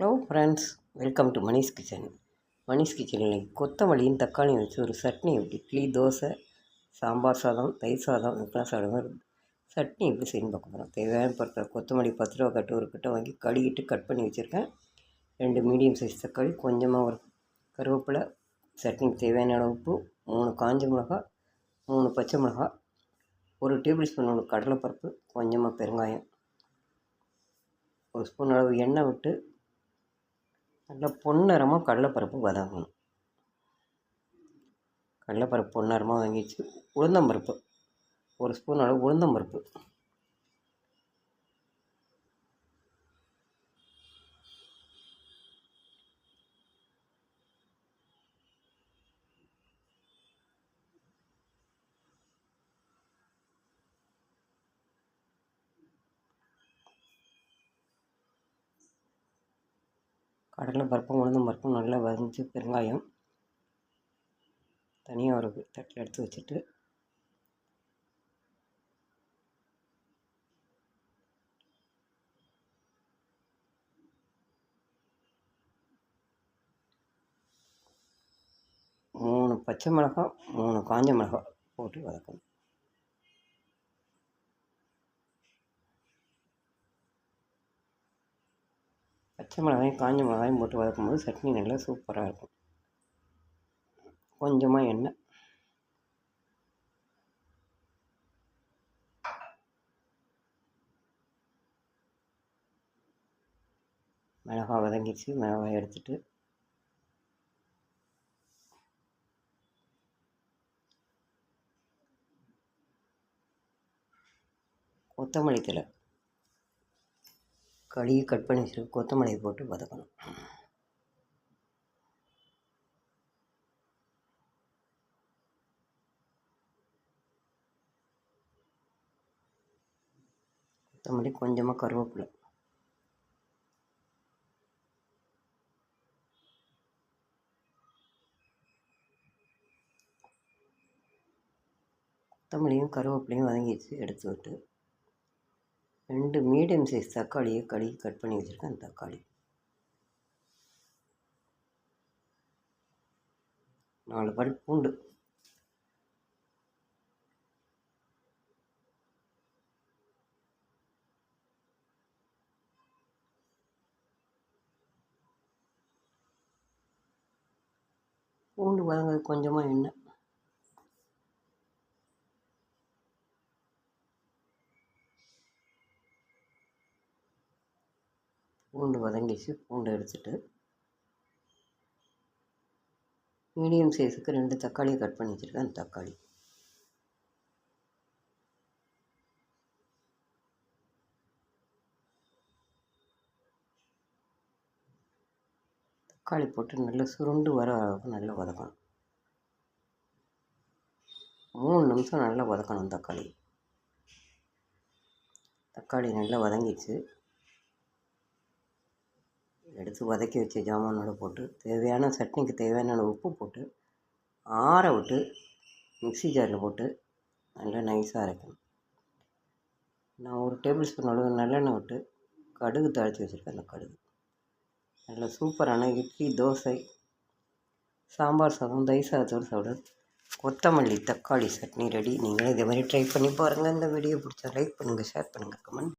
Hello friends welcome to Manish kitchen Manish கிச்சனில் கொத்தமல்லியும் தக்காளியும் வச்சு ஒரு சட்னி எப்படி இட்லி தோசை சாம்பார் சாதம் தயிர் சாதம் இதுக்கெல்லாம் சாப்பிடுவோம் சட்னி எப்படி செய்யணும் பார்க்க போகிறோம் தேவையான பொருட்கள் கொத்தமல்லி பத்து ரூபா கட்டு ஒரு கட்டை வாங்கி கழுவிட்டு கட் பண்ணி வச்சுருக்கேன். ரெண்டு மீடியம் சைஸ் தக்காளி கொஞ்சமாக ஒரு கருவேப்பிலை சட்னிக்கு தேவையான அளவு உப்பு மூணு காஞ்ச மிளகா மூணு பச்சை மிளகா ஒரு டேபிள் ஸ்பூன் ஒன்று கடலைப்பருப்பு கொஞ்சமாக பெருங்காயம் ஒரு ஸ்பூன் அளவு எண்ணெய் விட்டு நல்லா பொன்னிறமாக கடலைப்பருப்பு வதங்கணும். கடலைப்பருப்பு பொன்னிறமாக வாங்கிச்சு உளுந்தம்பருப்பு. ஒரு ஸ்பூன் அளவு உளுந்தம்பருப்பு. கடலை பருப்பும் உளுந்தம் பருப்பும் நல்லா வதஞ்சி பெருங்காயம் தனியாக ஒரு தட்டில் எடுத்து வச்சுட்டு மூணு பச்சை மிளகாய் மூணு காஞ்ச மிளகாய் போட்டு வதக்கணும். பச்சை மிளகாயும் காஞ்ச மிளகாயும் போட்டு வதக்கும்போது சட்னி நல்லா சூப்பராக இருக்கும். கொஞ்சமாக எண்ணெய். மிளகாய் வதங்கிச்சு மிளகாய் எடுத்துட்டு கொத்தமல்லி தலை கழுவி கட் பண்ணி வச்சுட்டு கொத்தமல்லியை போட்டு வதக்கணும். கொத்தமல்லி கொஞ்சமாக கருவேப்பிலை. கொத்தமல்லியும் கருவேப்பிலையும் வதங்கிடுச்சு எடுத்து விட்டு. ரெண்டு மீடியம் சைஸ் தக்காளியை கழுவி கட் பண்ணி வச்சுருக்கேன் தக்காளி. நாலு பல் பூண்டு. பூண்டு வதங்க கொஞ்சமாக எண்ணெய். பூண்டு வதங்கிச்சு பூண்டு எடுத்துட்டு மீடியம் சைஸுக்கு ரெண்டு தக்காளியை கட் பண்ணி வச்சுருக்கேன். தக்காளி. தக்காளி போட்டு நல்லா சுருண்டு வர அளவுக்கு நல்லா வதக்கணும். மூணு நிமிஷம் நல்லா வதக்கணும் தக்காளி. தக்காளி நல்லா வதங்கிச்சு எடுத்து வதக்கி வச்ச ஜாமானோட போட்டு தேவையான சட்னிக்கு தேவையான உப்பு போட்டு ஆற விட்டு மிக்ஸி ஜாரில் போட்டு நல்லா நைஸாக அரைக்கணும். நான் ஒரு டேபிள் ஸ்பூன் அளவு நல்லெண்ணெய் விட்டு கடுகு தாளித்து வச்சுருக்கேன் அந்த கடுகு. நல்ல சூப்பரான இட்லி தோசை சாம்பார் சாதம் தயிர் சாதத்தோடு சாப்பிட கொத்தமல்லி தக்காளி சட்னி ரெடி. நீங்களும் இதே மாதிரி ட்ரை பண்ணி பாருங்கள் இந்த வீடியோ பிடிச்சா லைக் பண்ணுங்கள் ஷேர் பண்ணுங்கள் கமெண்ட்